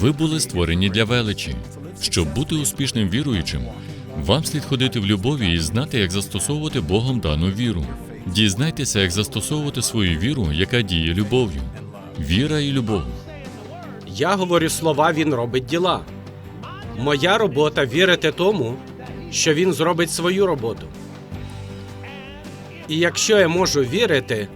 Ви були створені для величі. Щоб бути успішним віруючим, вам слід ходити в любові і знати, як застосовувати Богом дану віру. Дізнайтеся, як застосовувати свою віру, яка діє любов'ю. Віра і любов. Я говорю слова, він робить діла. Моя робота вірити тому, що він зробить свою роботу. І якщо я можу вірити,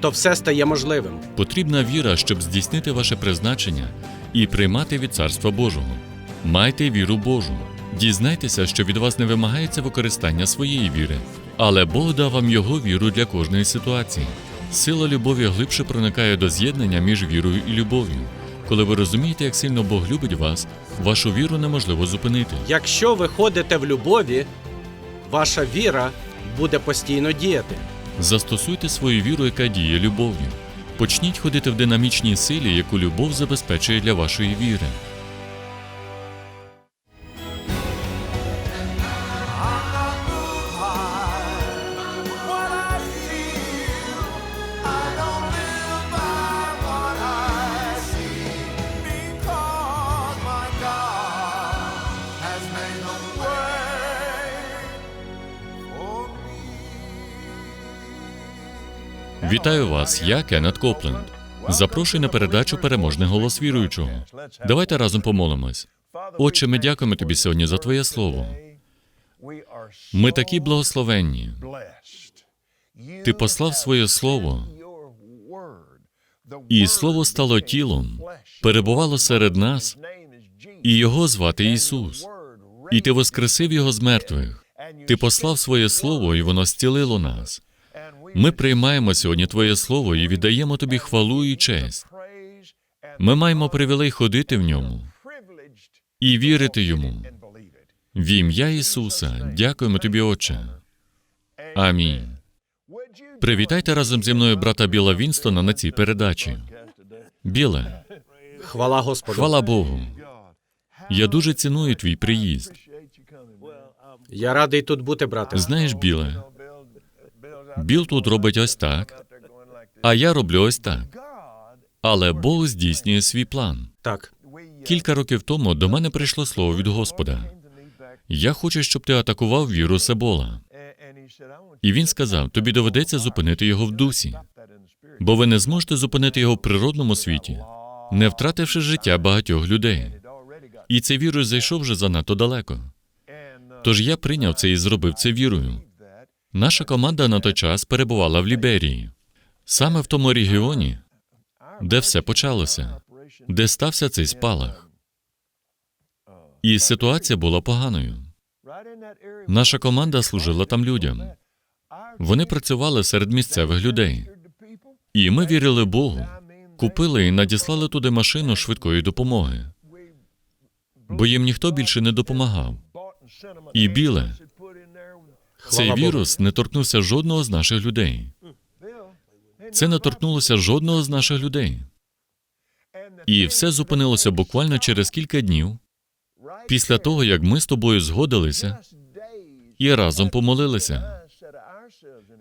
то все стає можливим. Потрібна віра, щоб здійснити ваше призначення і приймати від Царства Божого. Майте віру Божу. Дізнайтеся, що від вас не вимагається використання своєї віри, але Бог дав вам його віру для кожної ситуації. Сила любові глибше проникає до з'єднання між вірою і любов'ю. Коли ви розумієте, як сильно Бог любить вас, вашу віру неможливо зупинити. Якщо ви ходите в любові, ваша віра буде постійно діяти. Застосуйте свою віру, яка діє любов'ю. Почніть ходити в динамічній силі, яку любов забезпечує для вашої віри. Вітаю вас, я Кеннет Копленд. Запрошую на передачу Переможний голос віруючого. Давайте разом помолимось. Отче, ми дякуємо тобі сьогодні за Твоє слово. Ми такі благословенні. Ти послав своє слово, і слово стало тілом, перебувало серед нас, і його звати Ісус. І ти воскресив його з мертвих. Ти послав своє слово, і воно зцілило нас. Ми приймаємо сьогодні Твоє слово і віддаємо тобі хвалу і честь. Ми маємо привілей ходити в ньому і вірити йому. В ім'я Ісуса, дякуємо тобі, Отче. Амінь. Привітайте разом зі мною брата Біла Вінстона на цій передачі. Біле, Хвала Господу. хвала Богу. Я дуже ціную твій приїзд. Я радий тут бути, брате. Знаєш, Біле, Біл тут робить ось так, а я роблю ось так. Але Бог здійснює свій план. Так. Кілька років тому до мене прийшло слово від Господа. Я хочу, щоб ти атакував віру Себола. І він сказав: тобі доведеться зупинити його в дусі, бо ви не зможете зупинити його в природному світі, не втративши життя багатьох людей. І цей вірус зайшов вже занадто далеко. Тож я прийняв це і зробив це вірою. Наша команда на той час перебувала в Ліберії, саме в тому регіоні, де все почалося, де стався цей спалах. І ситуація була поганою. Наша команда служила там людям. Вони працювали серед місцевих людей. І ми вірили Богу, купили і надіслали туди машину швидкої допомоги, бо їм ніхто більше не допомагав. І біле, цей вірус не торкнувся жодного з наших людей. Це не торкнулося жодного з наших людей. І все зупинилося буквально через кілька днів після того, як ми з тобою згодилися і разом помолилися.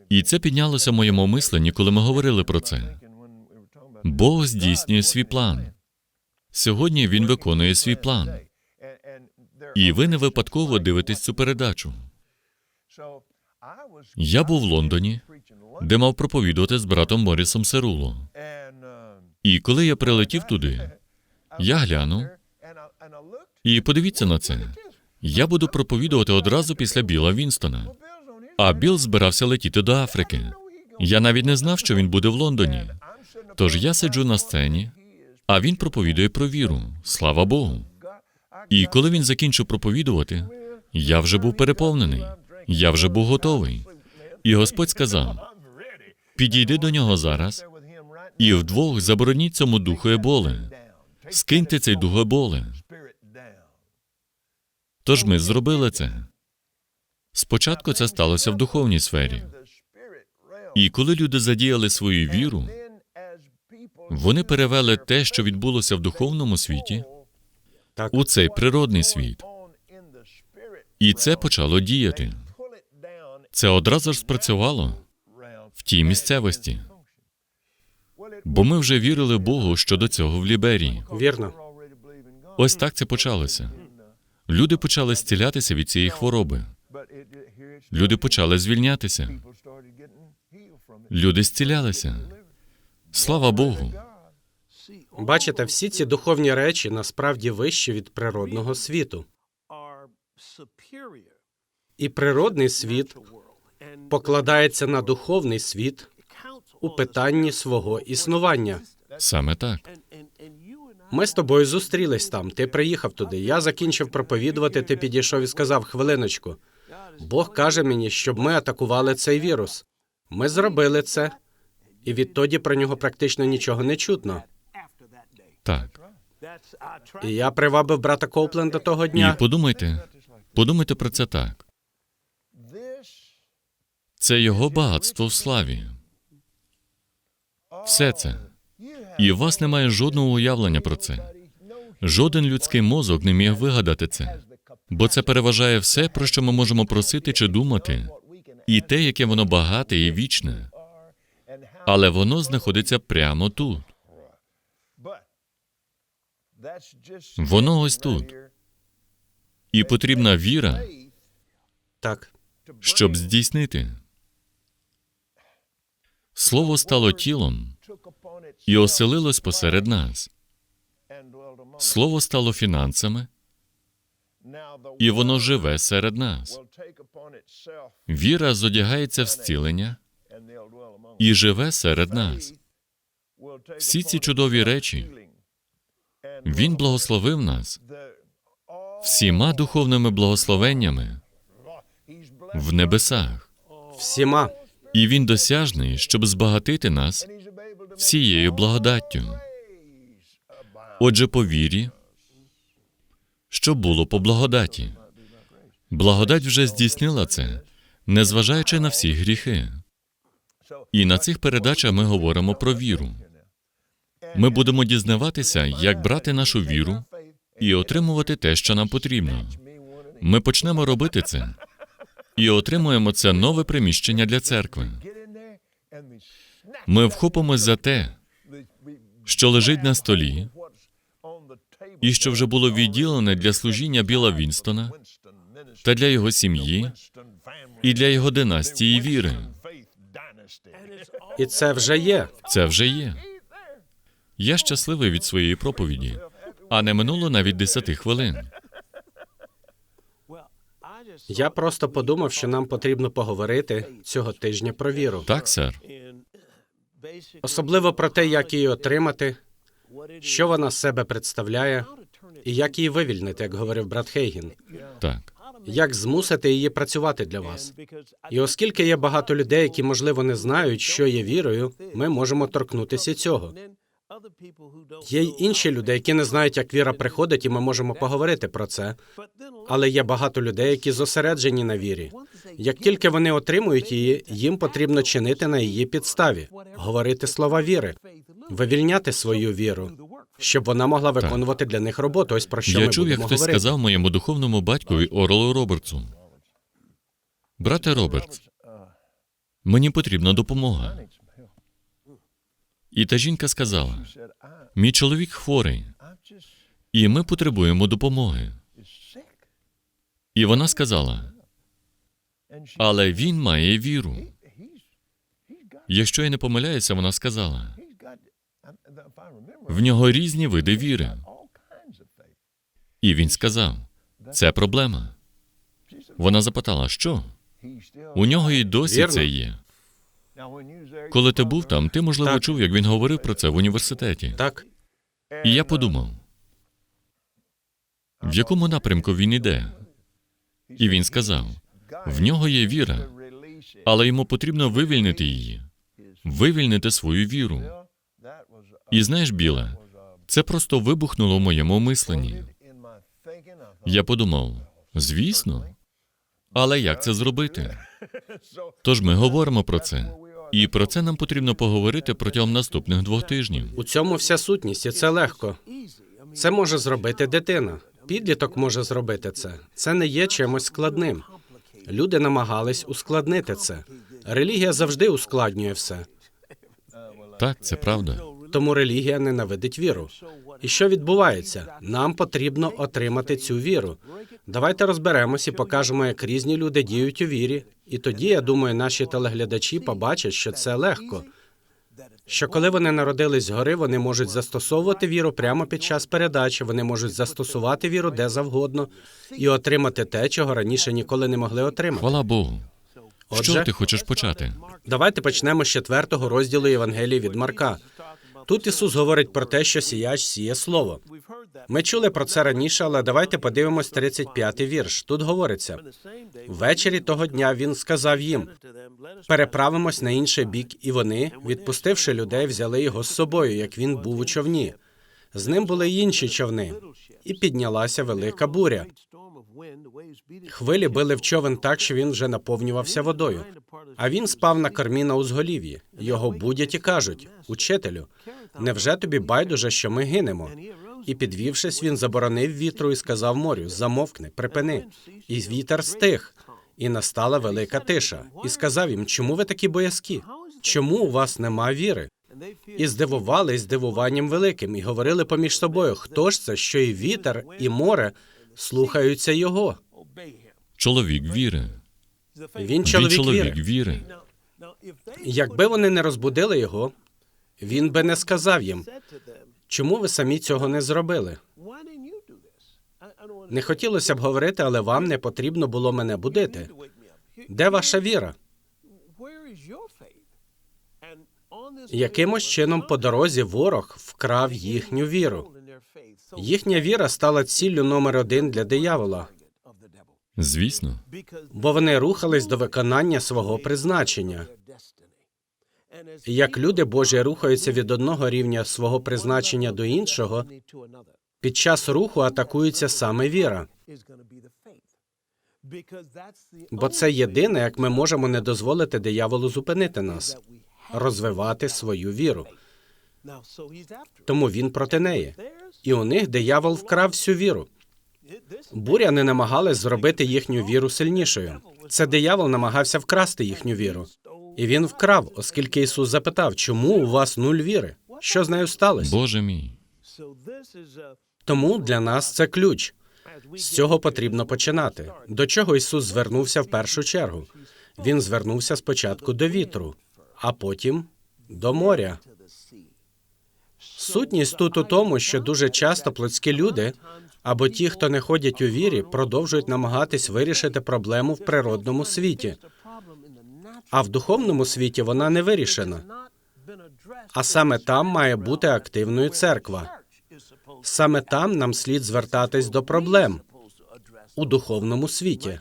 І це піднялося в моєму мисленні, коли ми говорили про це. Бог здійснює свій план. Сьогодні він виконує свій план. І ви не випадково дивитесь цю передачу. Я був в Лондоні, де мав проповідувати з братом Морісом Серуло. І коли я прилетів туди, я глянув, і подивіться на це. Я буду проповідувати одразу після Біла Вінстона. А Біл збирався летіти до Африки. Я навіть не знав, що він буде в Лондоні. Тож я сиджу на сцені, а він проповідує про віру. Слава Богу. І коли він закінчив проповідувати, я вже був переповнений, я вже був готовий. І Господь сказав: підійди до нього зараз і вдвох забороніть цьому духу еболи. Скиньте цей дух еболи. Тож ми зробили це. Спочатку це сталося в духовній сфері. І коли люди задіяли свою віру, вони перевели те, що відбулося в духовному світі, у цей природний світ. І це почало діяти. Це одразу ж спрацювало в тій місцевості. Бо ми вже вірили Богу щодо цього в Ліберії. Вірно. Ось так це почалося. Люди почали зцілятися від цієї хвороби. Люди почали звільнятися. Люди зцілялися. Слава Богу. Бачите, всі ці духовні речі насправді вищі від природного світу. І природний світ покладається на духовний світ у питанні свого існування. Саме так. Ми з тобою зустрілись там. Ти приїхав туди. Я закінчив проповідувати. Ти підійшов і сказав: хвилиночку. Бог каже мені, щоб ми атакували цей вірус. Ми зробили це, і відтоді про нього практично нічого не чутно. Так. І я привабив брата Коупленда того І дня. подумайте, подумайте про це так. Це його багатство в славі. Все це. І у вас немає жодного уявлення про це. Жоден людський мозок не міг вигадати це, бо це переважає все, про що ми можемо просити чи думати, і те, яке воно багате і вічне. Але воно знаходиться прямо тут. Воно ось тут. І потрібна віра, Так, щоб здійснити. Слово стало тілом і оселилось посеред нас. Слово стало фінансами, і воно живе серед нас. Віра зодягається в зцілення і живе серед нас. Всі ці чудові речі Він благословив нас всіма духовними благословеннями в небесах, всіма. І він досяжний, щоб збагатити нас всією благодаттю. Отже, по вірі, що було по благодаті. Благодать вже здійснила це, незважаючи на всі гріхи. І на цих передачах ми говоримо про віру. Ми будемо дізнаватися, як брати нашу віру і отримувати те, що нам потрібно. Ми почнемо робити це і отримуємо це нове приміщення для церкви. Ми вхопимось за те, що лежить на столі, і що вже було відділене для служіння Біла Вінстона та для його сім'ї і для його династії віри. І це вже є. Це вже є. Я щасливий від своєї проповіді, а не минуло навіть десяти хвилин. Я просто подумав, що нам потрібно поговорити цього тижня про віру, Так, сер. особливо про те, як її отримати, що вона з себе представляє, і як її вивільнити, як говорив брат Хейгін, Так. як змусити її працювати для вас. І оскільки є багато людей, які можливо не знають, що є вірою, ми можемо торкнутися цього. Є й інші люди, які не знають, як віра приходить, і ми можемо поговорити про це. Але є багато людей, які зосереджені на вірі. Як тільки вони отримують її, їм потрібно чинити на її підставі, говорити слова віри, вивільняти свою віру, щоб вона могла виконувати для них роботу. Ось про що Я ми чув, як хтось говорити. сказав моєму духовному батькові Орлу Робертсу. Брате Робертс, мені потрібна допомога. І та жінка сказала: мій чоловік хворий, і ми потребуємо допомоги. І вона сказала: але він має віру. Якщо я не помиляюся, вона сказала: в нього різні види віри. І він сказав: це проблема. Вона запитала, що? У нього і досі це є. Коли ти був там, ти можливо Так. чув, як він говорив про це в університеті. Так, І я подумав, в якому напрямку він іде. І він сказав: в нього є віра, але йому потрібно вивільнити її, вивільнити свою віру. І знаєш, біле, це просто вибухнуло в моєму мисленні. Я подумав: звісно, але як це зробити? Тож ми говоримо про це, і про це нам потрібно поговорити протягом наступних двох тижнів. у цьому вся сутність, і це легко. Це може зробити дитина. Підліток може зробити це. Це не є чимось складним. Люди намагались ускладнити це. Релігія завжди ускладнює все. Так, це правда. Тому релігія ненавидить віру. І що відбувається? Нам потрібно отримати цю віру. Давайте розберемось і покажемо, як різні люди діють у вірі. І тоді, я думаю, наші телеглядачі побачать, що це легко. Що коли вони народились згори, вони можуть застосовувати віру прямо під час передачі, вони можуть застосувати віру де завгодно і отримати те, чого раніше ніколи не могли отримати. Хвала Богу. Що ти хочеш почати? Давайте почнемо з четвертого розділу Євангелії від Марка. Тут Ісус говорить про те, що сіяч сіє слово. Ми чули про це раніше, але давайте подивимось 35-й вірш. Тут говориться: ввечері того дня він сказав їм: переправимось на інший бік, і вони, відпустивши людей, взяли його з собою, як він був у човні. З ним були й інші човни, і піднялася велика буря. Хвилі били в човен так, що він вже наповнювався водою. А він спав на кормі на узголів'ї. Його будять і кажуть: Учителю, невже тобі байдуже, що ми гинемо? І підвівшись, він заборонив вітру і сказав морю: Замовкни, припини. І вітер стих, і настала велика тиша. І сказав їм: Чому ви такі боязкі? Чому у вас нема віри? І здивувались здивуванням великим, і говорили поміж собою: Хто ж це, що і вітер, і море слухаються його? Чоловік віри. Він Він чоловік чоловік віри. віри. Якби вони не розбудили його, він би не сказав їм, чому ви самі цього не зробили. Не хотілося б говорити, але вам не потрібно було мене будити. Де ваша віра? Якимось чином по дорозі ворог вкрав їхню віру. Їхня віра стала ціллю номер один для диявола, Звісно. бо вони рухались до виконання свого призначення. Як люди Божі рухаються від одного рівня свого призначення до іншого, під час руху атакується саме віра. Бо це єдине, як ми можемо не дозволити дияволу зупинити нас, розвивати свою віру. Тому він проти неї. І у них диявол вкрав всю віру. Буря не намагалась зробити їхню віру сильнішою. Це диявол намагався вкрасти їхню віру. І він вкрав, оскільки Ісус запитав, чому у вас нуль віри? Що з нею сталося? Боже мій. Тому для нас це ключ. З цього потрібно починати. До чого Ісус звернувся в першу чергу? Він звернувся спочатку до вітру, а потім до моря. Сутність тут у тому, що дуже часто плотські люди або ті, хто не ходять у вірі, продовжують намагатись вирішити проблему в природному світі, а в духовному світі вона не вирішена. А саме там має бути активною церква. Саме там нам слід звертатись до проблем у духовному світі.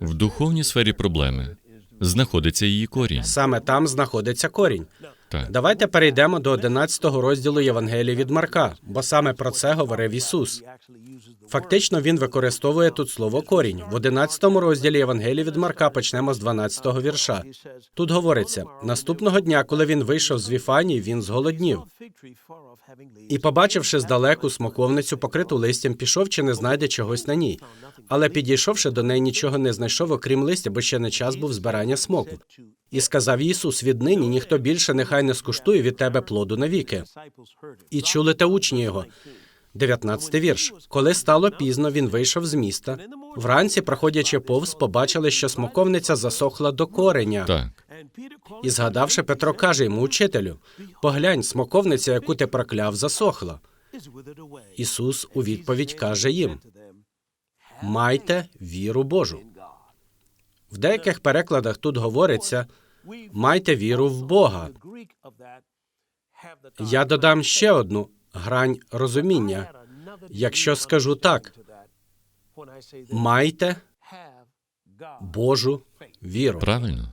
В духовній сфері проблеми знаходиться її корінь. Саме там знаходиться корінь. Так. Давайте перейдемо до 11 розділу Євангелії від Марка, бо саме про це говорив Ісус. Фактично, він використовує тут слово корінь. В 11 розділі Євангелії від Марка почнемо з 12 вірша. Тут говориться: наступного дня, коли він вийшов з Віфанії, він зголоднів. І, побачивши здалеку смоковницю, покриту листям, пішов чи не знайде чогось на ній. Але підійшовши до неї, нічого не знайшов, окрім листя, бо ще не час був збирання смоку. І сказав Ісус: віднині ніхто більше нехай не скуштує від тебе плоду навіки. І чули те учні його. 19 вірш. Коли стало пізно, він вийшов з міста. Вранці, проходячи повз, побачили, що смоковниця засохла до кореня. Так. І згадавши, Петро каже йому, учителю, поглянь, смоковниця, яку ти прокляв, засохла. Ісус у відповідь каже їм: майте віру Божу. В деяких перекладах тут говориться майте віру в Бога. Я додам ще одну грань розуміння. Якщо скажу так, майте Божу віру. Правильно.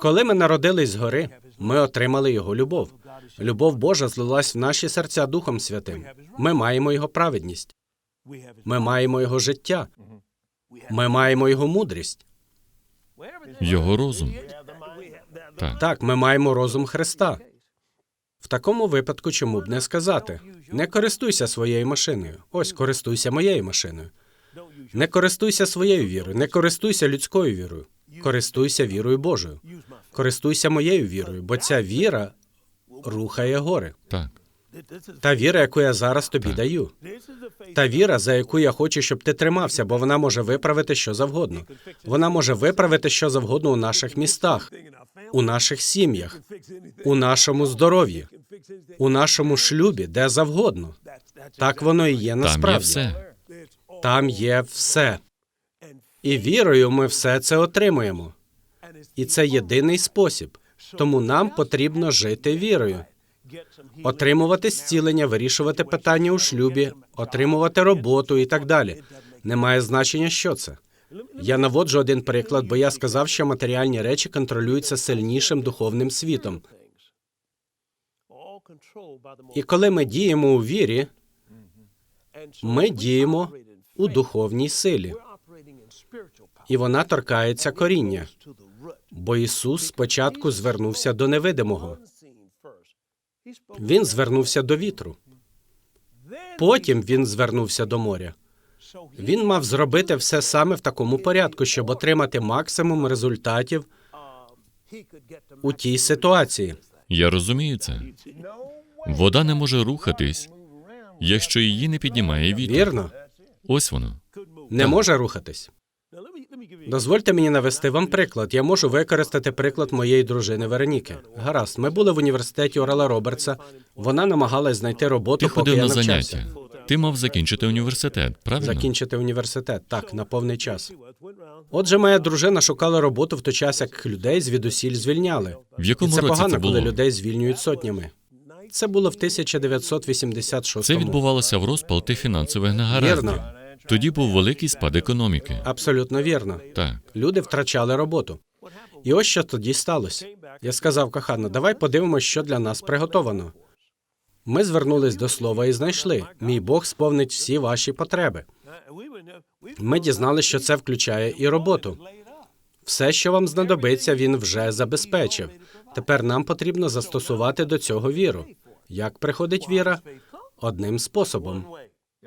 Коли ми народились згори, ми отримали його любов. Любов Божа злилась в наші серця Духом Святим. Ми маємо його праведність. Ми маємо його життя. Ми маємо його мудрість. Його розум. Так. Так, ми маємо розум Христа. В такому випадку, чому б не сказати? Не користуйся своєю машиною. Ось користуйся моєю машиною. Не користуйся своєю вірою, не користуйся людською вірою. Користуйся вірою Божою. Користуйся моєю вірою, бо ця віра рухає гори. Так. Та віра, яку я зараз тобі Так. даю. Та віра, за яку я хочу, щоб ти тримався, бо вона може виправити що завгодно. Вона може виправити що завгодно у наших містах, у наших сім'ях, у нашому здоров'ї, у нашому шлюбі, де завгодно. Так воно і є Там насправді. є все. Там є все. І вірою ми все це отримуємо. І це єдиний спосіб. Тому нам потрібно жити вірою, отримувати зцілення, вирішувати питання у шлюбі, отримувати роботу і так далі. Немає значення, що це. Я наводжу один приклад, бо я сказав, що матеріальні речі контролюються сильнішим духовним світом. І коли ми діємо у вірі, ми діємо у духовній силі, і вона торкається коріння. Бо Ісус спочатку звернувся до невидимого. Він звернувся до вітру. Потім він звернувся до моря. Він мав зробити все саме в такому порядку, щоб отримати максимум результатів у тій ситуації. Я розумію це. Вода не може рухатись, якщо її не піднімає вітер. Вірно, Ось воно. не Так. може рухатись. Дозвольте мені навести вам приклад. Я можу використати приклад моєї дружини Вероніки. Гаразд, ми були в університеті Орела Робертса. Вона намагалась знайти роботу, Ти поки ходив я на навчався. заняття. Ти мав закінчити університет, правильно? Закінчити університет так на повний час. Отже, моя дружина шукала роботу в той час, як людей звідусіль звільняли. В І якому це році погано, це було? коли людей звільнюють сотнями. Це було в 1986 Це відбувалося в розпал тих фінансових негараздів. Вірно. Тоді був великий спад економіки. Абсолютно вірно. Так. Люди втрачали роботу. І ось що тоді сталося. Я сказав кохана, давай подивимося, що для нас приготовано. Ми звернулись до слова і знайшли. Мій Бог сповнить всі ваші потреби. Ми дізналися, що це включає і роботу. Все, що вам знадобиться, він вже забезпечив. Тепер нам потрібно застосувати до цього віру. Як приходить віра? Одним способом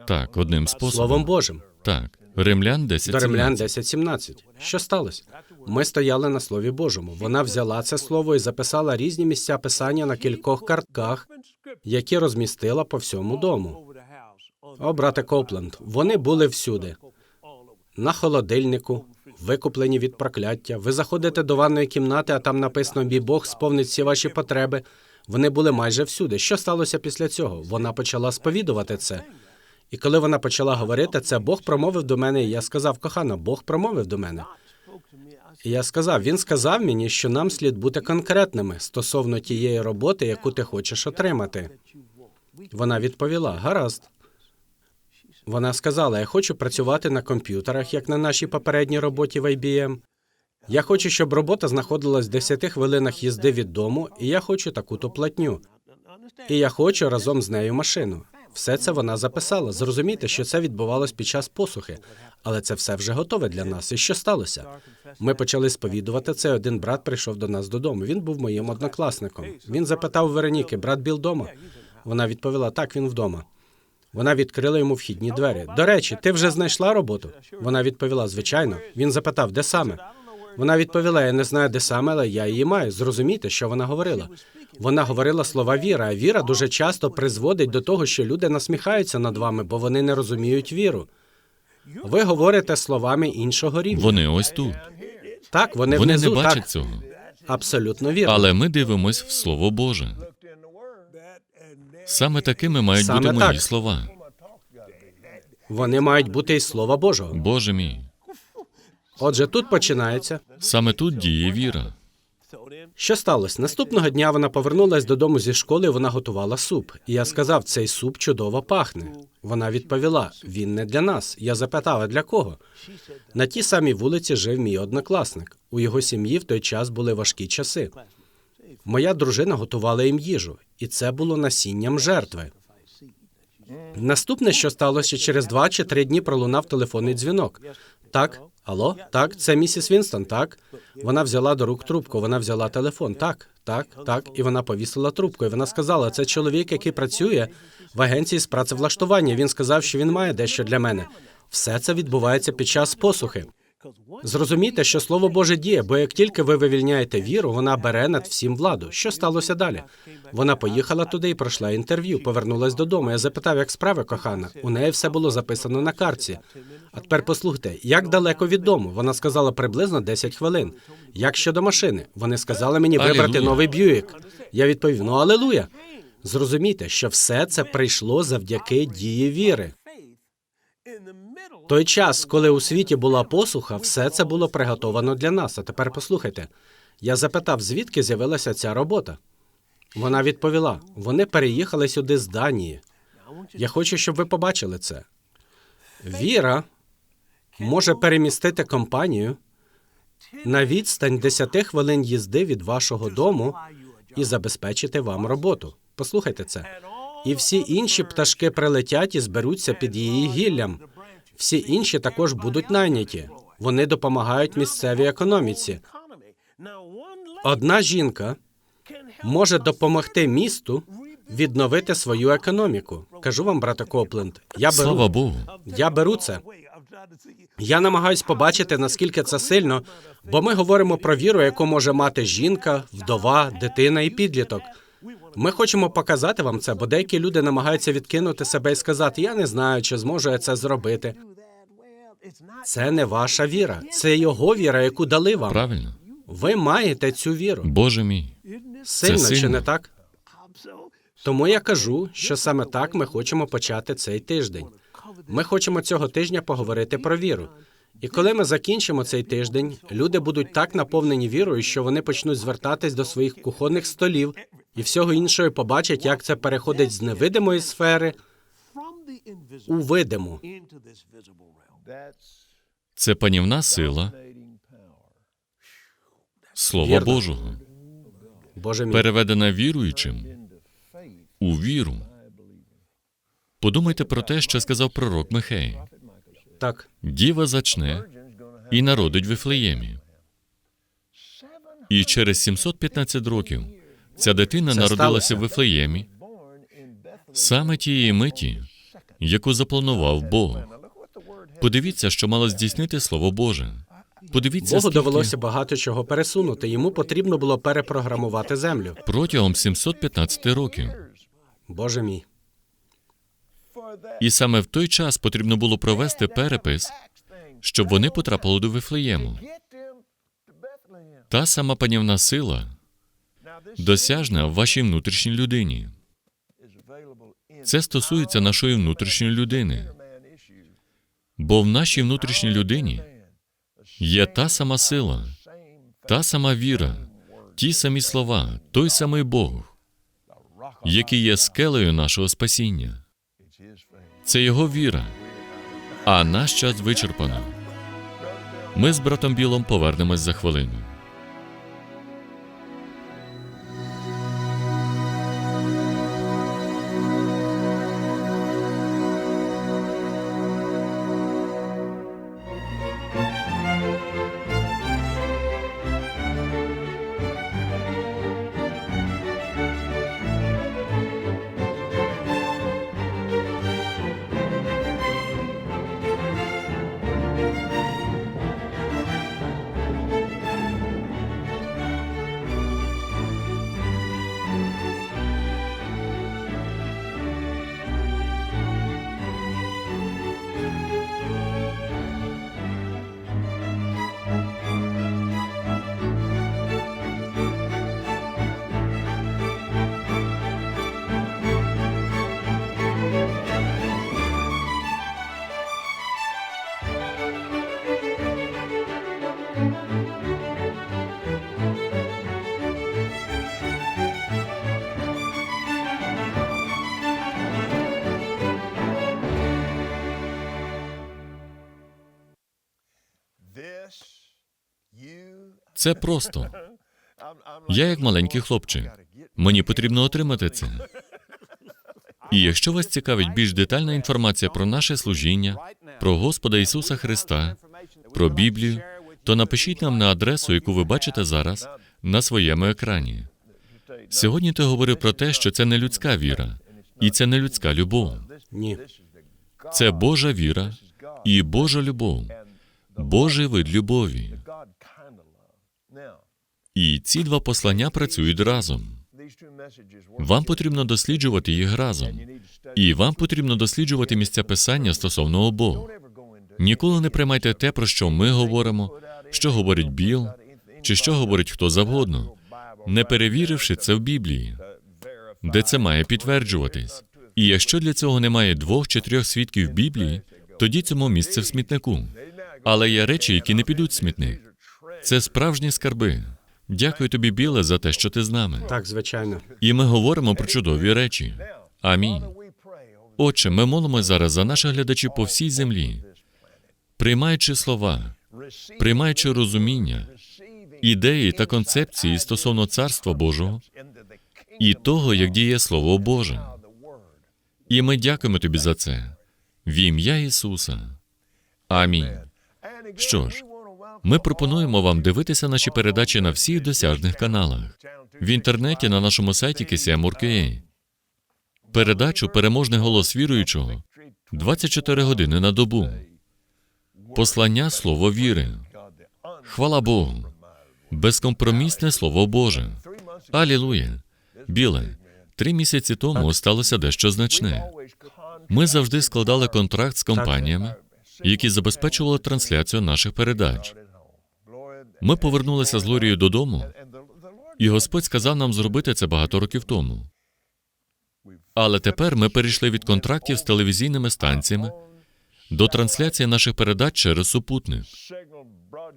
Так, одним способом. Словом Божим. Так. Римлян 10. До Римлян 10.17. Що сталося? Ми стояли на Слові Божому. Вона взяла це слово і записала різні місця писання на кількох картках, які розмістила по всьому дому. О, брате Копленд, вони були всюди. На холодильнику, викуплені від прокляття. Ви заходите до ванної кімнати, а там написано Мій Бог сповнить всі ваші потреби. Вони були майже всюди. Що сталося після цього? Вона почала сповідувати це. І коли вона почала говорити це, Бог промовив до мене, і я сказав, кохана, Бог промовив до мене. І я сказав, він сказав мені, що нам слід бути конкретними стосовно тієї роботи, яку ти хочеш отримати. Вона відповіла: гаразд. Вона сказала: Я хочу працювати на комп'ютерах, як на нашій попередній роботі в IBM. Я хочу, щоб робота знаходилась в 10 хвилинах їзди від дому, і я хочу таку-то платню. І я хочу разом з нею машину. Все це вона записала. Зрозумійте, що це відбувалось під час посухи, але це все вже готове для нас. І що сталося? Ми почали сповідувати це. Один брат прийшов до нас додому. Він був моїм однокласником. Він запитав Вероніки, брат Біл вдома? Вона відповіла: так, він вдома. Вона відкрила йому вхідні двері. До речі, ти вже знайшла роботу? Вона відповіла: звичайно. Він запитав, де саме? Вона відповіла: Я не знаю, де саме, але я її маю. Зрозумійте, що вона говорила. Вона говорила слова віра, а віра дуже часто призводить до того, що люди насміхаються над вами, бо вони не розуміють віру. Ви говорите словами іншого рівня. Вони ось тут. Так, вони, Вони внизу, не бачать так, цього. абсолютно вірно. Але ми дивимось в Слово Боже. Саме такими мають Саме бути мої так. слова. Вони мають бути із слова Божого. Боже мій. Отже, тут починається. Саме тут діє віра. Що сталося? Наступного дня вона повернулась додому зі школи. Вона готувала суп. І я сказав, цей суп чудово пахне. Вона відповіла: він не для нас. Я запитав, а для кого? На тій самій вулиці жив мій однокласник. У його сім'ї в той час були важкі часи. Моя дружина готувала їм їжу, і це було насінням жертви. Наступне, що сталося через два чи три дні, пролунав телефонний дзвінок. Так, алло, так, це місіс Вінстон, так. Вона взяла до рук трубку, вона взяла телефон. Так, так, так. І вона повісила трубку. І вона сказала: це чоловік, який працює в агенції з працевлаштування. Він сказав, що він має дещо для мене. Все це відбувається під час посухи. Зрозумійте, що слово Боже діє, бо як тільки ви вивільняєте віру, вона бере над всім владу. Що сталося далі? Вона поїхала туди і пройшла інтерв'ю, повернулась додому. Я запитав, як справи, кохана. У неї все було записано на картці. А тепер послухайте, як далеко від дому? Вона сказала приблизно 10 хвилин. Як щодо машини? Вони сказали мені вибрати Алілуя. новий Б'юїк. Я відповів: ну алелуя. Зрозумійте, що все це прийшло завдяки дії віри. Той час, коли у світі була посуха, все це було приготовано для нас. А тепер послухайте. Я запитав, звідки з'явилася ця робота. Вона відповіла: вони переїхали сюди з Данії. Я хочу, щоб ви побачили це. Віра може перемістити компанію на відстань 10 хвилин їзди від вашого дому і забезпечити вам роботу. Послухайте це. І всі інші пташки прилетять і зберуться під її гіллям. Всі інші також будуть найняті. Вони допомагають місцевій економіці. Одна жінка може допомогти місту відновити свою економіку. Кажу вам, брате Копленд, я беру, Слава Богу. я беру це. Я намагаюсь побачити, наскільки це сильно, бо ми говоримо про віру, яку може мати жінка, вдова, дитина і підліток. Ми хочемо показати вам це, бо деякі люди намагаються відкинути себе і сказати: Я не знаю, чи зможу я це зробити. Це не ваша віра, це його віра, яку дали вам. Правильно. Ви маєте цю віру. Боже мій. Сильно, чи сильно. не так? Тому я кажу, що саме так ми хочемо почати цей тиждень. Ми хочемо цього тижня поговорити про віру. І коли ми закінчимо цей тиждень, люди будуть так наповнені вірою, що вони почнуть звертатись до своїх кухонних столів і всього іншого побачать, як це переходить з невидимої сфери у видиму. Це панівна сила Слова Божого, переведена віруючим у віру. Подумайте про те, що сказав пророк Михей. Так, Діва зачне і народить в Вифлеємі. І через 715 років ця дитина Це народилася сталося. в Вифлеємі саме тієї миті, яку запланував Бог. Подивіться, що мало здійснити Слово Боже. Подивіться, Богу скільки довелося багато чого пересунути. Йому потрібно було перепрограмувати землю. протягом 715 років. Боже мій. І саме в той час потрібно було провести перепис, щоб вони потрапили до Вифлеєму. Та сама панівна сила досяжна в вашій внутрішній людині. Це стосується нашої внутрішньої людини. Бо в нашій внутрішній людині є та сама сила, та сама віра, ті самі слова, той самий Бог, який є скелею нашого спасіння. Це його віра. А наш час вичерпано. Ми з братом Білом повернемось за хвилину. Це просто. Я як маленький хлопчик. Мені потрібно отримати це. І якщо вас цікавить більш детальна інформація про наше служіння, про Господа Ісуса Христа, про Біблію, то напишіть нам на адресу, яку ви бачите зараз на своєму екрані. Сьогодні ти говорив про те, що це не людська віра, і це не людська любов. Ні. Це Божа віра і Божа любов. Божий вид любові. І ці два послання працюють разом. Вам потрібно досліджувати їх разом. І вам потрібно досліджувати місця писання стосовно обох. Ніколи не приймайте те, про що ми говоримо, що говорить Біл, чи що говорить хто завгодно, не перевіривши це в Біблії, де це має підтверджуватись. І якщо для цього немає двох чи трьох свідків Біблії, тоді цьому місце в смітнику. Але є речі, які не підуть в смітник. Це справжні скарби. Дякую тобі, Біле, за те, що ти з нами. Так, звичайно. І ми говоримо про чудові речі. Амінь. Отче, ми молимось зараз за наших глядачів по всій землі, приймаючи слова, приймаючи розуміння, ідеї та концепції стосовно Царства Божого і того, як діє Слово Боже. І ми дякуємо тобі за це. В ім'я Ісуса. Амінь. Що ж, ми пропонуємо вам дивитися наші передачі на всіх досяжних каналах в інтернеті на нашому сайті KCM.org.ua. Передачу Переможний голос віруючого 24 години на добу. Послання Слово віри. Хвала Богу. Безкомпромісне Слово Боже. Алілуя. Біле. Три місяці тому сталося дещо значне. Ми завжди складали контракт з компаніями, які забезпечували трансляцію наших передач. Ми повернулися з Лорією додому, і Господь сказав нам зробити це багато років тому. Але тепер ми перейшли від контрактів з телевізійними станціями до трансляції наших передач через супутник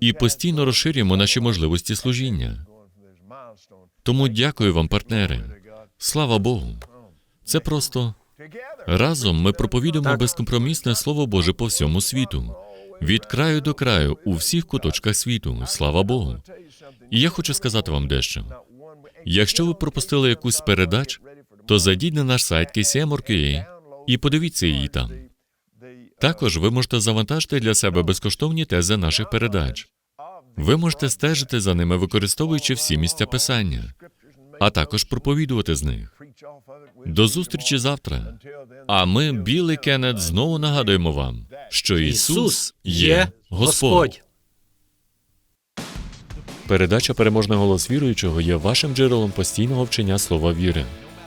і постійно розширюємо наші можливості служіння. Тому дякую вам, партнери. Слава Богу. Це просто разом ми проповідуємо безкомпромісне Слово Боже по всьому світу, від краю до краю, у всіх куточках світу. Слава Богу. І я хочу сказати вам дещо. Якщо ви пропустили якусь з передач, то зайдіть на наш сайт KCM.org.ua і подивіться її там. Також ви можете завантажити для себе безкоштовні тези наших передач. Ви можете стежити за ними, використовуючи всі місця писання, а також проповідувати з них. До зустрічі завтра. А ми, Білий Кеннет, знову нагадуємо вам, що Ісус є Господь. Передача Переможний голос віруючого є вашим джерелом постійного вчення слова віри.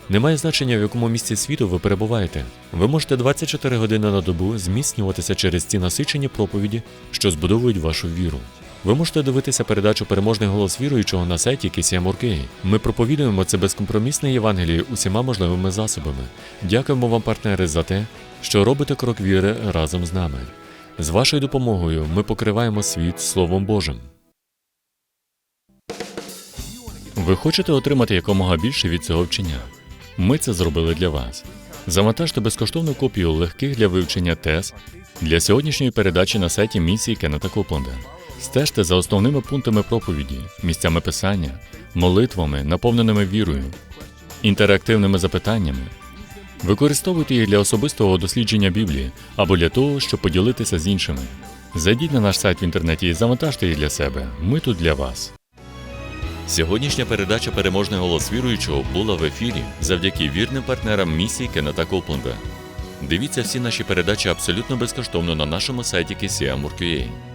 Немає значення, в якому місці світу ви перебуваєте. Ви можете 24 години на добу зміцнюватися через ці насичені проповіді, що збудовують вашу віру. Ви можете дивитися передачу Переможний голос віруючого на сайті KCM.org.ua. Ми проповідуємо це безкомпромісне Євангеліє усіма можливими засобами. Дякуємо вам, партнери, за те, що робите крок віри разом з нами. З вашою допомогою ми покриваємо світ Словом Божим. Ви хочете отримати якомога більше від цього вчення? Ми це зробили для вас. Завантажте безкоштовну копію легких для вивчення тез для сьогоднішньої передачі на сайті місії Кеннета Копленда. Стежте за основними пунктами проповіді, місцями писання, молитвами, наповненими вірою, інтерактивними запитаннями. Використовуйте їх для особистого дослідження Біблії або для того, щоб поділитися з іншими. Зайдіть на наш сайт в інтернеті і завантажте їх для себе. Ми тут для вас. Сьогоднішня передача Переможний голос віруючого була в ефірі завдяки вірним партнерам місії Кеннета Копленда. Дивіться всі наші передачі абсолютно безкоштовно на нашому сайті KCM.org.ua.